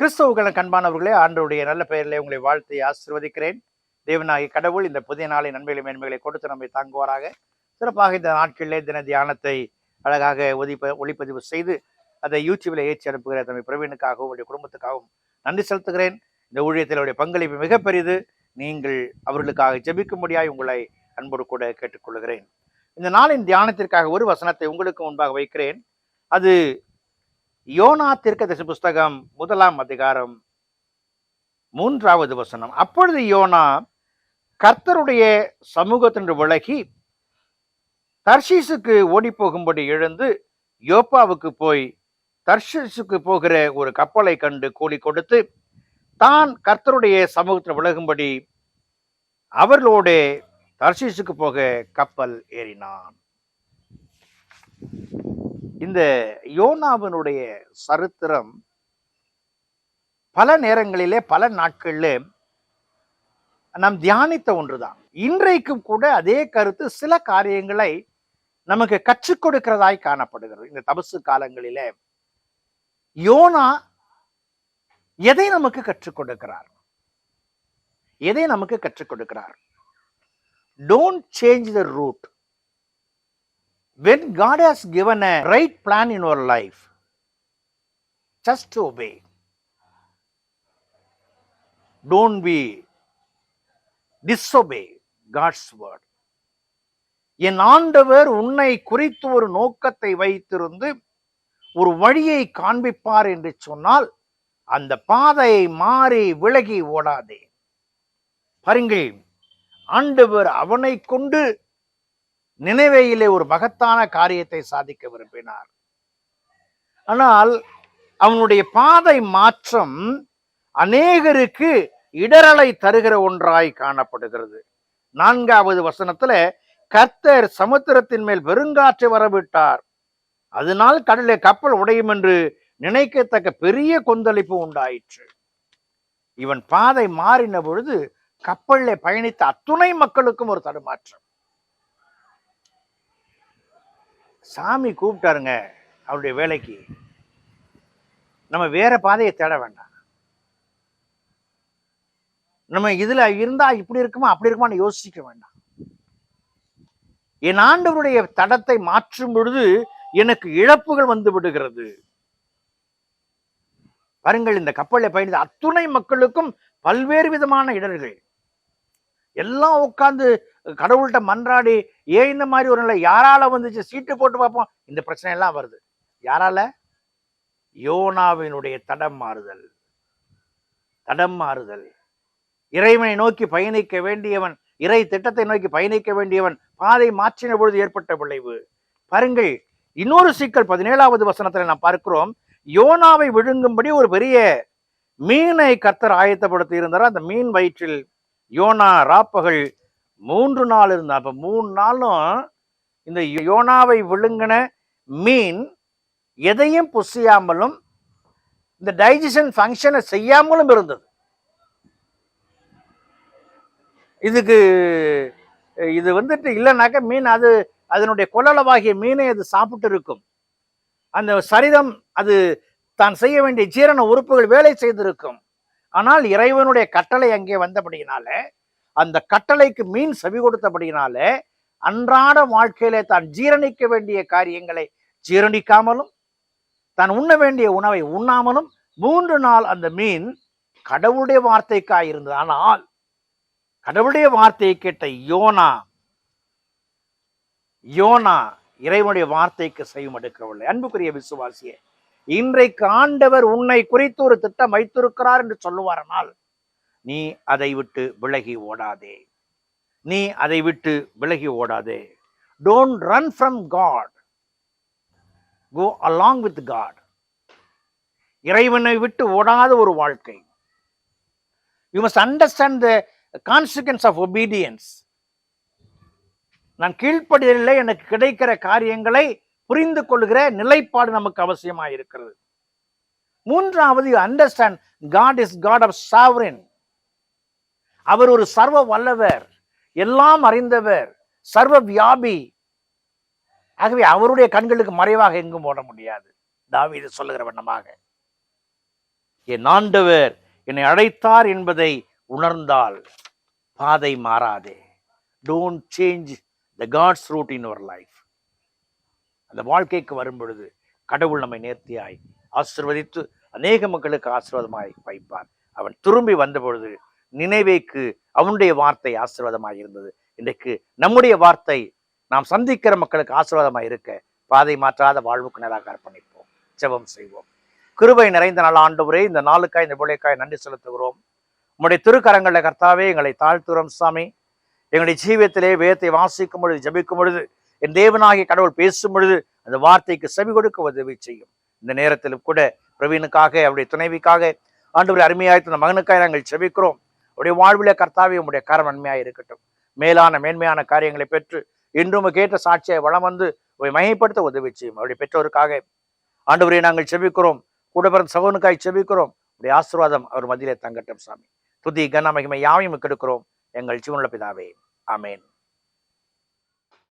கிறிஸ்தவுக்கள் கண்பானவர்களே ஆண்டருடைய நல்ல பெயரிலே உங்களை வாழ்த்தி ஆசிர்வதிக்கிறேன். தேவனாகி கடவுள் இந்த புதிய நாளை நன்மைகளை மேன்மைகளை கொடுத்து நம்மை தாங்குவாராக. சிறப்பாக இந்த நாட்களிலே தின தியானத்தை அழகாக ஒதிப்ப ஒளிப்பதிவு செய்து அதை யூடியூபில் ஏற்றி அனுப்புகிற தம்மை பிரவீனுக்காகவும் உங்களுடைய குடும்பத்துக்காகவும் நன்றி செலுத்துகிறேன். இந்த ஊழியத்தில் அவருடைய பங்களிப்பு மிக பெரிது. நீங்கள் அவர்களுக்காக ஜபிக்கும்படியாய் உங்களை அன்போடு கூட கேட்டுக்கொள்கிறேன். இந்த நாளின் தியானத்திற்காக ஒரு வசனத்தை உங்களுக்கு முன்பாக வைக்கிறேன். அது யோனா திருக்கதசி புஸ்தகம் முதலாம் அதிகாரம் மூன்றாவது வசனம். அப்பொழுது யோனா கர்த்தருடைய சமூகத்தின்று விலகி தர்ஷீசுக்கு ஓடி போகும்படி எழுந்து யோப்பாவுக்கு போய் தர்ஷீசுக்கு போகிற ஒரு கப்பலை கண்டு கூலி கொடுத்து தான் கர்த்தருடைய சமூகத்தில் விலகும்படி அவர்களோட தர்ஷீசுக்கு போக கப்பல் ஏறினான். இந்த யோனாவினுடைய சரித்திரம் பல நேரங்களிலே பல நாட்களிலே நாம் தியானித்த ஒன்றுதான். இன்றைக்கும் கூட அதே கருத்து சில காரியங்களை நமக்கு கற்றுக் கொடுக்கிறதாய் காணப்படுகிறது. இந்த தபசு காலங்களிலே யோனா எதை நமக்கு கற்றுக் கொடுக்கிறார்? எதை நமக்கு கற்றுக் கொடுக்கிறார்? Don't change the route when God has given a right plan in your life, just obey. Don't be disobey God's word. என் ஆண்டவர் உன்னை குறித்து ஒரு நோக்கத்தை வைத்திருந்து ஒரு வழியை காண்பிப்பார் என்று சொன்னால் அந்த பாதையை மாறி விலகி ஓடாதே பாருங்கள் ஆண்டவர் அவனை கொண்டு நினைவையிலே ஒரு மகத்தான காரியத்தை சாதிக்க விரும்பினார். ஆனால் அவனுடைய பாதை மாற்றம் அநேகருக்கு இடரலை தருகிற ஒன்றாய் காணப்படுகிறது. நான்காவது வசனத்துல கர்த்தர் சமுத்திரத்தின் மேல் பெருங்காற்று வரவிட்டார். அதனால் கடலிலே கப்பல் உடையும் என்று நினைக்கத்தக்க பெரிய கொந்தளிப்பு உண்டாயிற்று. இவன் பாதை மாறின பொழுது கப்பலில் பயணித்த அத்துணை மக்களுக்கும் ஒரு தடுமாற்றம். சாமி கூப்பிட்டாருங்க அவருடைய வேலைக்கு. நம்ம வேற பாதையை தேட வேண்டாம். நம்ம இதுல இருந்தா இப்படி இருக்குமா அப்படி இருக்குமான்னு யோசிக்க வேண்டாம். என் ஆண்டவருடைய தடத்தை மாற்றும் பொழுது எனக்கு இழப்புகள் வந்து விடுகிறது. பாருங்கள் இந்த கப்பலை பயணித்த அத்துணை மக்களுக்கும் பல்வேறு விதமான இடர்கள் எல்லாம் உட்கார்ந்து கடவுள்கிட்ட மன்றாடி ஏன் இந்த மாதிரி ஒரு நிலை. யாரால வந்துச்சு? சீட்டு போட்டு பார்ப்போம். இந்த பிரச்சனை எல்லாம் வருது. யாரால? யோனாவினுடைய தடம் மாறுதல். தடம் மாறுதல். இறைவனை நோக்கி பயணிக்க வேண்டியவன் இறை திட்டத்தை நோக்கி பயணிக்க வேண்டியவன் பாதை மாற்றின பொழுது ஏற்பட்ட விளைவு. பாருங்கள் இன்னொரு சிக்கல் பதினேழாவது வசனத்தில் நாம் பார்க்கிறோம். யோனாவை விழுங்கும்படி ஒரு பெரிய மீனை கர்த்தர் ஆயத்தப்படுத்தி இருந்தார். அந்த மீன் வயிற்றில் யோனா ராப்பகல் மூன்று நாள் இருந்தான் அப்போ மூணு நாளும் இந்த யோனாவை விழுங்கின மீன் எதையும் புசியாமலும் இந்த டைஜஷன் ஃபங்க்ஷனை செய்யாமலும் இருந்தது. இதுக்கு இது வந்துட்டு இல்லைனாக்க மீன் அது அதனுடைய கொள்ளளவாகிய மீனை அது சாப்பிட்டு இருக்கும். அந்த சரிதம் அது தான் செய்ய வேண்டிய ஜீரண உறுப்புகள் வேலை செய்திருக்கும். ஆனால் இறைவனுடைய கட்டளை அங்கே வந்தபடியினால அந்த கட்டளைக்கு மீன் செவி கொடுத்தபடியினால அன்றாட வாழ்க்கையிலே தான் ஜீரணிக்க வேண்டிய காரியங்களை ஜீரணிக்காமலும் தான் உண்ண வேண்டிய உணவை உண்ணாமலும் மூன்று நாள் அந்த மீன் கடவுளுடைய வார்த்தைக்காய் இருந்தது. ஆனால் கடவுளுடைய வார்த்தையை கேட்ட யோனா யோனா இறைவனுடைய வார்த்தைக்கு செய்யும் எடுக்கவில்லை. அன்புக்குரிய விசுவாசியே இன்றைக்கு ஆண்டவர் உன்னை குறித்து ஒரு திட்டம் வைத்திருக்கிறார் என்று சொல்லுவாரனால் நீ அதை விட்டு விலகி ஓடாதே. நீ அதை விட்டு விலகி ஓடாதே. Don't run from God go along with God இறைவனை விட்டு ஓடாத ஒரு வாழ்க்கை. You must understand the consequence of obedience நான் கீழ்ப்படியலில் எனக்கு கிடைக்கிற காரியங்களை புரிந்து கொள்கிற நிலைப்பாடு நமக்கு அவசியமாக இருக்கிறது மூன்றாவது understand God is God of sovereign அவர் ஒரு சர்வ வல்லவர் எல்லாம் அறிந்தவர் சர்வ வியாபி. ஆகவே அவருடைய கண்களுக்கு மறைவாக எங்கும் ஓட முடியாது. தாவீது சொல்லுகிற வண்ணமாக. என் ஆண்டவர் என்னை அழைத்தார் என்பதை உணர்ந்தால் பாதை மாறாதே. Don't change the God's route in our life அந்த வாழ்க்கைக்கு வரும் பொழுது கடவுள் நம்மை நேர்த்தியாய் ஆசிர்வதித்து அநேக மக்களுக்கு ஆசீர்வாதமாய் வைப்பார். அவன் திரும்பி வந்த பொழுது நினைவேக்கு அவனுடைய வார்த்தை ஆசீர்வாதமாய் இருந்தது. இன்றைக்கு நம்முடைய வார்த்தை நாம் சந்திக்கிற மக்களுக்கு ஆசீர்வாதமாய் இருக்க பாதை மாற்றாத வாழ்வுக்கு நேராக அர்ப்பணிப்போம். ஜெபம் செய்வோம். கிருபை நிறைந்த நாள் ஆண்டவரே இந்த நாளுக்காய் இந்த விளைக்காய் நன்றி செலுத்துகிறோம். உங்களுடைய திருக்கரங்களில் கர்த்தாவே எங்களை தாழ்த்துறோம் சாமி. எங்களுடைய ஜீவியத்திலே வேதத்தை வாசிக்கும் பொழுது ஜபிக்கும் பொழுது என் தேவனாகிய கடவுள் பேசும் பொழுது அந்த வார்த்தைக்கு செவி கொடுக்க உதவி செய்யும். இந்த நேரத்திலும் கூட பிரவீனுக்காக அவருடைய துணைவிக்காக ஆண்டவரை அருமையாக இந்த மகனுக்காக நாங்கள் செபிக்கிறோம். அவருடைய வாழ்விலே கர்த்தாவே உம்முடைய கரம் நன்மையாக இருக்கட்டும். மேலான மேன்மையான காரியங்களை பெற்று இன்றும் கேட்ட சாட்சியை வளம் வந்து அவை மையப்படுத்த உதவி செய்யும். அவருடைய பெற்றோருக்காக ஆண்டவரை நாங்கள் செபிக்கிறோம். கூட பிறந்த சகோனுக்காய் செபிக்கிறோம். உடைய ஆசீர்வாதம் அவர் மதியிலே தங்கட்டும் சாமி. துதி கன மகிமை யாவையும் கெடுக்கிறோம் எங்கள் சிவனுள்ள பிதாவே. ஆமென்.